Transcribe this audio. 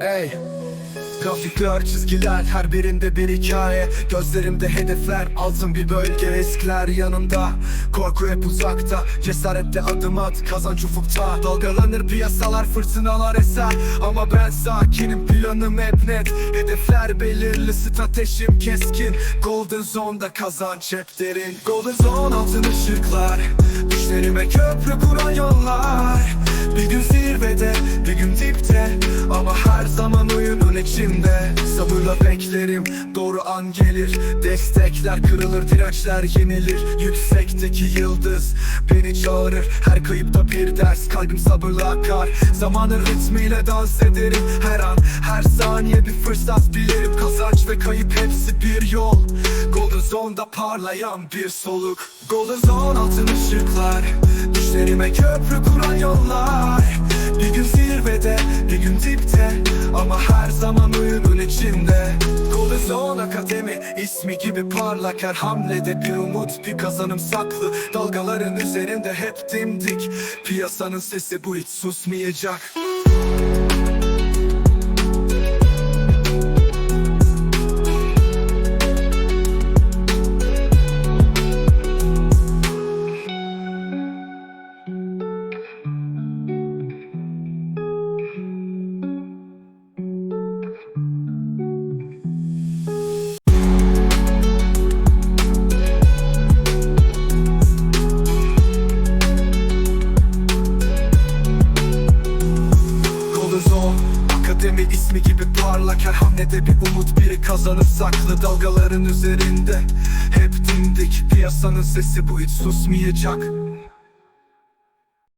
Hey. Grafikler, çizgiler, her birinde bir hikaye. Gözlerimde hedefler, altın bir bölge. Eskiler yanında, korku hep uzakta. Cesaretle adım at, kazanç ufukta. Dalgalanır piyasalar, fırtınalar eser. Ama ben sakinim, planım hep net. Hedefler belirli, stratejim keskin. Golden Zone'da kazanç hep derin. Golden Zone altın ışıklar. Düşlerime köprü kuran yollar zaman oyunun içinde. Sabırla beklerim, doğru an gelir. Destekler kırılır, dirençler yenilir. Yüksekteki yıldız beni çağırır. Her kayıpta bir ders, kalbim sabırla akar. Zamanın ritmiyle dans ederim. Her an Her saniye bir fırsat bilirim. Kazanç ve kayıp hepsi bir yol. Golden Zone'da parlayan bir soluk. Golden Zone altın ışıklar. Düşlerime köprü kuran yollar içinde. Zone Akademi ismi gibi parlak Her hamlede bir umut, bir kazanım saklı. Dalgaların üzerinde hep dimdik. Piyasanın sesi bu hiç susmayacak Akademi ismi gibi parlak Her hamlede bir umut biri kazanıp saklı Dalgaların üzerinde. Hep dimdik Piyasanın sesi bu hiç susmayacak